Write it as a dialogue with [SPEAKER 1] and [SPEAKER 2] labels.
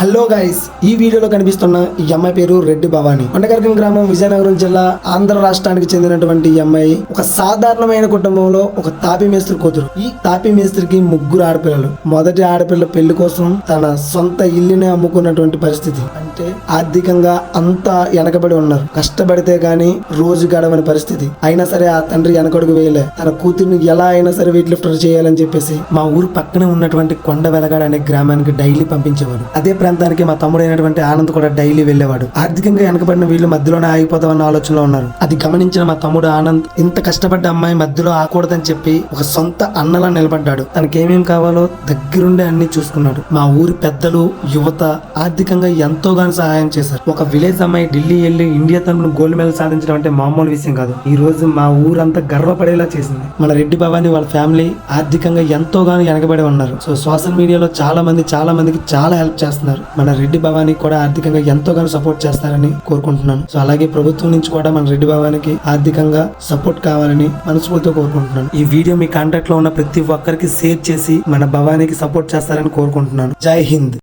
[SPEAKER 1] Hello guys ఈ వీడియోలో కనిపిస్తున్న ఈ అమ్మాయి పేరు రెడ్డి భవాని. కొండగర్గం గ్రామం విజయనగరం జిల్లా ఆంధ్ర రాష్ట్రానికి చెందినటువంటి ఈ అమ్మాయి ఒక సాధారణమైన కుటుంబంలో ఒక తాపి మేస్త్రి కూతురు. ఈ తాపి మేస్త్రికి ముగ్గురు ఆడపిల్లలు. మొదటి ఆడపిల్ల పెళ్ళి కోసం తన సొంత ఇల్లునే అమ్ముకున్నటువంటి పరిస్థితి. అంటే ఆర్థికంగా అంతా వెనకబడి ఉన్నారు. కష్టపడితే గాని రోజు గడవని పరిస్థితి. అయినా సరే ఆ తండ్రి వెనకడుగు వేయలే. తన కూతుర్ని ఎలా అయినా సరే వెయిట్ లిఫ్టర్ చేయాలని చెప్పేసి మా ఊరు పక్కనే ఉన్నటువంటి కొండ వెలగాడ అనే గ్రామానికి డైలీ పంపించేవాడు. అదే ప్రాంతానికి మా తమ్ముడు అయినటువంటి ఆనంద్ కూడా డైలీ వెళ్ళేవాడు. ఆర్థికంగా వెనకబడిన వీళ్ళు మధ్యలోనే ఆగిపోతామన్న ఆలోచనలో ఉన్నారు. అది గమనించిన మా తమ్ముడు ఆనంద్ ఇంత కష్టపడ్డ అమ్మాయి మధ్యలో ఆకూడదని చెప్పి ఒక సొంత అన్నలా నిలబడ్డాడు. తనకేమేం కావాలో దగ్గరుండే అన్ని చూసుకున్నాడు. మా ఊరి పెద్దలు యువత ఆర్థికంగా ఎంతోగానో సహాయం చేశారు. ఒక విలేజ్ అమ్మాయి ఢిల్లీ వెళ్ళి ఇండియా తరపున గోల్డ్ మెడల్ సాధించడం అంటే మామూలు విషయం కాదు. ఈ రోజు మా ఊరంతా గర్వపడేలా చేసింది. మన రెడ్డి భవాని వాళ్ళ ఫ్యామిలీ ఆర్థికంగా ఎంతోగానో వెనకబడి ఉన్నారు. సో సోషల్ మీడియాలో చాలా మంది చాలా మందికి చాలా హెల్ప్ చేస్తున్నారు. మన రెడ్డి భవాని కూడా ఆర్థికంగా ఎంతోగానో సపోర్ట్ చేస్తారని కోరుకుంటున్నాను. సో అలాగే ప్రభుత్వం నుంచి కూడా మన రెడ్డి భవానికి ఆర్థికంగా సపోర్ట్ కావాలని మనస్ఫూర్తిగా కోరుకుంటున్నాను. ఈ వీడియో మీ కాంటాక్ట్లో ఉన్న ప్రతి ఒక్కరికి షేర్ చేసి మన భవానికి సపోర్ట్ చేస్తారని కోరుకుంటున్నాను. జై హింద్.